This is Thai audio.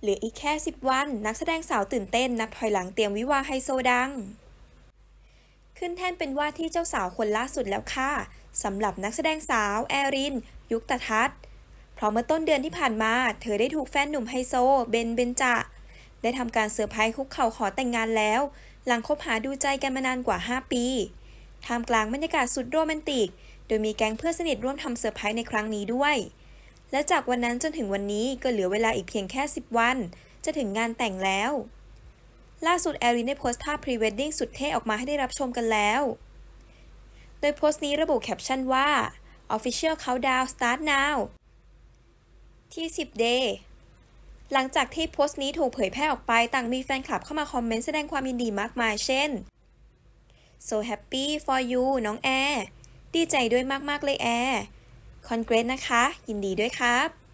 เหลืออีกแค่ 10 วัน นักแสดงสาวตื่นเต้น นับถอยหลังเตรียมวิวาไฮโซดัง ขึ้นแท่นเป็นว่าที่เจ้าสาวคนล่าสุดแล้วค่ะสำหรับนักแสดงสาว แอริน ยุคตทัศน์เพราะเมื่อต้นเดือนที่ผ่านมา เธอได้ถูกแฟนหนุ่มไฮโซ เบน เบนจะ ได้ทำการเซอร์ไพรส์คุกเข่าขอแต่งงานแล้ว หลังคบหาดูใจกันมานานกว่า 5 ปีท่ามกลางบรรยากาศสุดโรแมนติก โดยมีแก๊งเพื่อนสนิทร่วมทำเซอร์ไพรส์ในครั้งนี้ด้วย และจากวันนั้นจนถึงวันนี้ก็เหลือเวลาอีกเพียงแค่ 10 วัน จะถึงงานแต่งแล้ว ล่าสุดแอรินได้โพสต์ภาพพรีเวดดิ้งสุดเท่ออกมาให้ได้รับชมกันแล้ว โดยโพสต์นี้ระบุแคปชั่นว่า Official Countdown Start Now ที่ 10 Day หลังจากที่โพสต์นี้ถูกเผยแพร่ออกไปต่างมีแฟนคลับเข้ามาคอมเมนต์แสดงความยินดีมากมายเช่น so happy for you น้องแอร์ดีใจด้วยมาก ๆ เลยแอร์ คอนเกรสนะคะ ยินดีด้วยครับ